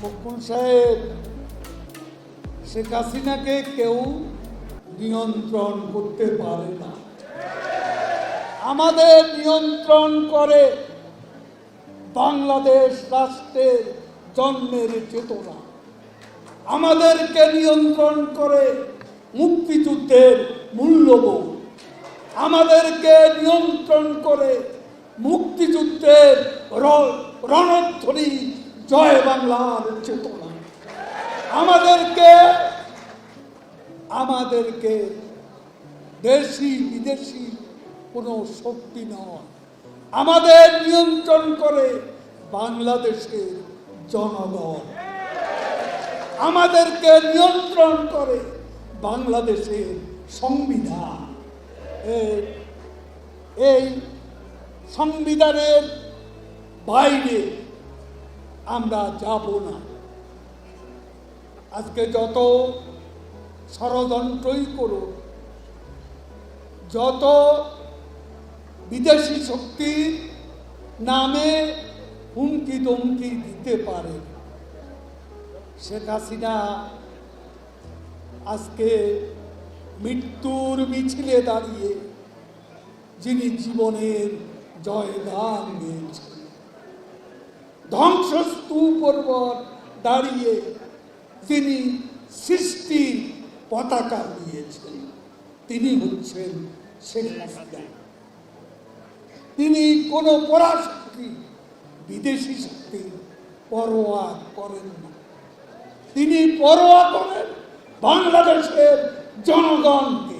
ফখরুল সাহেব, শেখ হাসিনাকে কেউ নিয়ন্ত্রণ করতে পারে না। আমাদের নিয়ন্ত্রণ করে বাংলাদেশ রাষ্ট্রের জন্মের চেতনা। আমাদেরকে নিয়ন্ত্রণ করে মুক্তিযুদ্ধের মূল্যবোধ। আমাদেরকে নিয়ন্ত্রণ করে মুক্তিযুদ্ধের রণধ্বনি জয় বাংলার চেতনা আমাদেরকে আমাদেরকে দেশি, বিদেশি কোনো শক্তি নয়। আমাদের নিয়ন্ত্রণ করে বাংলাদেশের জনগণ। আমাদেরকে নিয়ন্ত্রণ করে বাংলাদেশের সংবিধান। এই সংবিধানের বাইরে আমরা যাব না। আজকে যত ষড়যন্ত্রই করুন যত বিদেশি শক্তির নামে হুমকি দমকি দিতে পারে, শেখ হাসিনা আজকে মৃত্যুর মিছিলে দাঁড়িয়ে যিনি জীবনের জয়গান গেয়েছেন ধ্বংসস্তূপ পর্বত দাঁড়িয়ে যিনি সৃষ্টির পতাকা দিয়েছেন। তিনি হচ্ছেন শেখ হাসিনা। তিনি কোনো পরাশক্তি, বিদেশি শক্তি পরোয়া করেন না। তিনি পরোয়া করেন বাংলাদেশের জনগণ